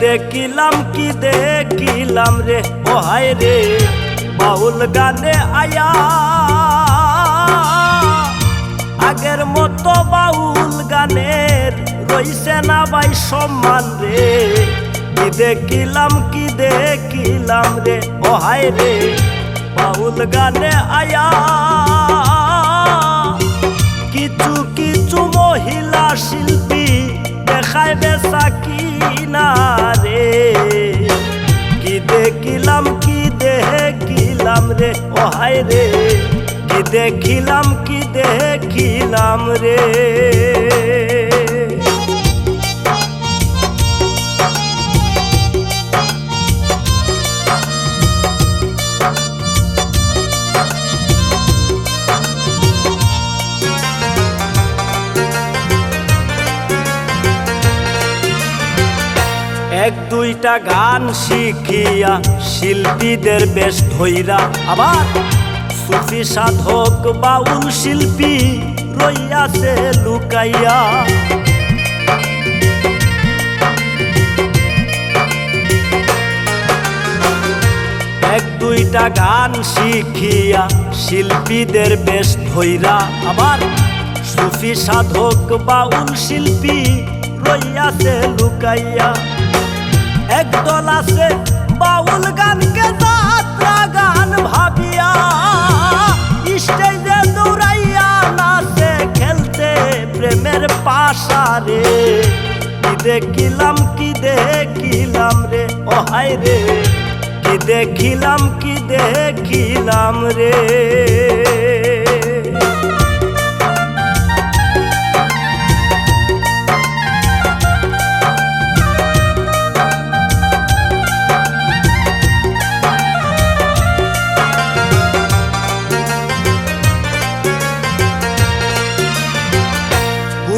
দেখিলাম, কি দেখিলাম রে? ও হায় রে, বাউল গানে আয়া। আগের মতো বাউল গানের রইছে না ভাই সম্মান রে। কি দেখিলাম কি দেখিলাম রে? ও হায় রে, বাউল গানে আয়া। দেখিলাম রে ও হায় রে। কি দেখিলাম কি দেখিলাম রে। এক, দুইটা গান শিখিয়া শিল্পীদের বেশ ধৈরা আবার সুফি সাধক বাউল শিল্পী রইয়াছে লুকাইয়া। এক, দুইটা গান শিখিয়া শিল্পীদের বেশ ধৈরা আবার সুফি সাধক বাউল শিল্পী রইয়াছে লুকাইয়া। একদল আছে বাউল গানকে যাত্রা গান ভাবিয়া। স্টেজে দৌড়াইয়া নাচে, খেলতে প্রেমের পাশারে। কি দেখিলাম কি দেখিলাম রে, ও হায় রে। কি দেখিলাম কি দেখিলাম রে।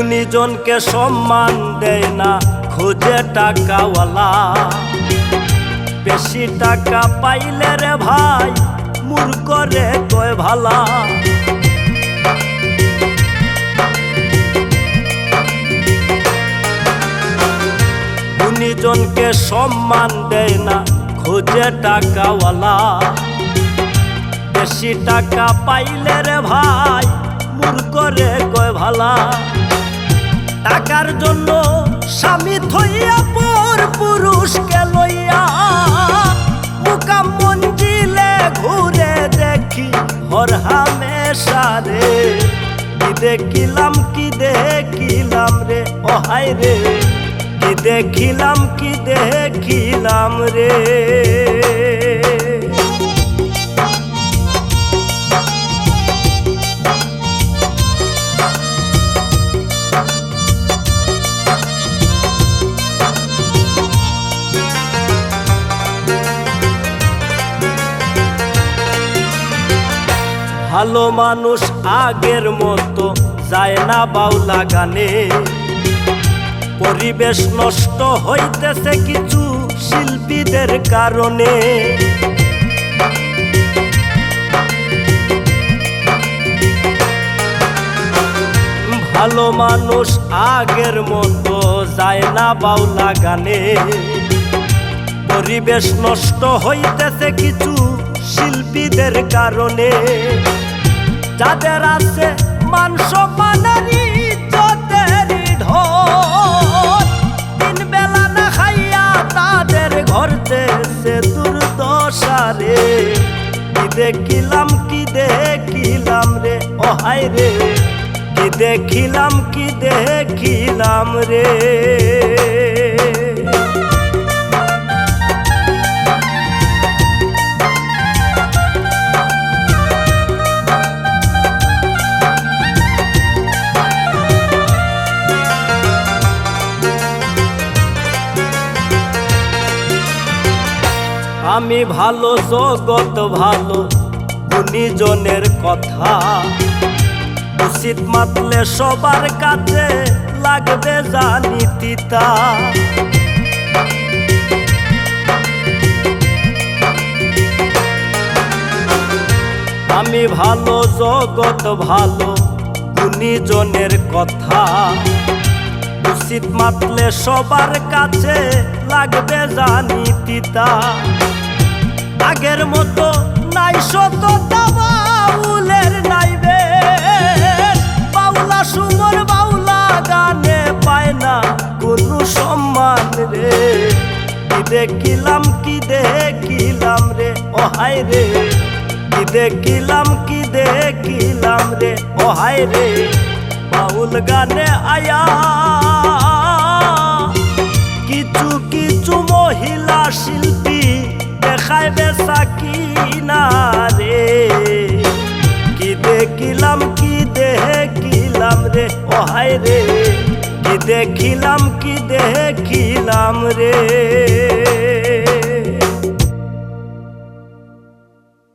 গুণীজনকে সম্মান দেয় না, খোঁজে টাকাওয়ালা। বেশি টাকা পাইলে রে ভাই, মূর্খ রে কয় ভালা। গুণীজনকে সম্মান দেয় না, খোঁজে টাকাওয়ালা। বেশি টাকা পাইলে রে ভাই, মূর্খ রে কয় ভালা। টাকার জন্য স্বামী থইয়া পর পুরুষকে লইয়া মুকাম মঞ্জিলে ঘুরে দেখি হর হামেশা রে। কি দেখিলাম কি দেখিলাম রে? হায় রে। কি দেখিলাম কি দেখিলাম রে? ভালো মানুষ আগের মতো যায় না বাউলা গানে। পরিবেশ নষ্ট হইতেছে কিছু শিল্পীদের কারণে। ভালো মানুষ আগের মতো যায় না বাউলা গানে। পরিবেশ নষ্ট হইতেছে কিছু শিল্পীদের কারণে। যাদের আছে মান সম্মানারি ইজ্জতেরই ঢোল। তিন বেলা না খাইয়া তাদের দেখিলাম, কি দেখিলাম রে, ও হায় রে। কি দেখিলাম কি দেখিলাম রে। আমি ভালো, জগৎ ভালো, গুণীজনের কথা। উচিত মাতলে সবার কাছে লাগবে জানি তিতা। আমি ভালো, জগৎ ভালো, গুণীজনের কথা। উচিত মাতলে সবার কাছে লাগবে জানি তিতা। আগের মতো নাই সততা, বাউলের নাইবে বাউলা সুমর বাউলা গানে পায় না কোনো সম্মান রে। কি দেখিলাম কি দেখিলাম রে ওহাই রে। কি দেখিলাম কি দেখিলাম রে ওহাই রে। বাউল গানে আয়া। কিছু কিছু মহিলা শিল্পী দেখায় বেসা কিনা রে? কি দেখিলাম কি দেখিলাম রে? ওহাই রে, কি দেখিলাম কি দেখিলাম রে?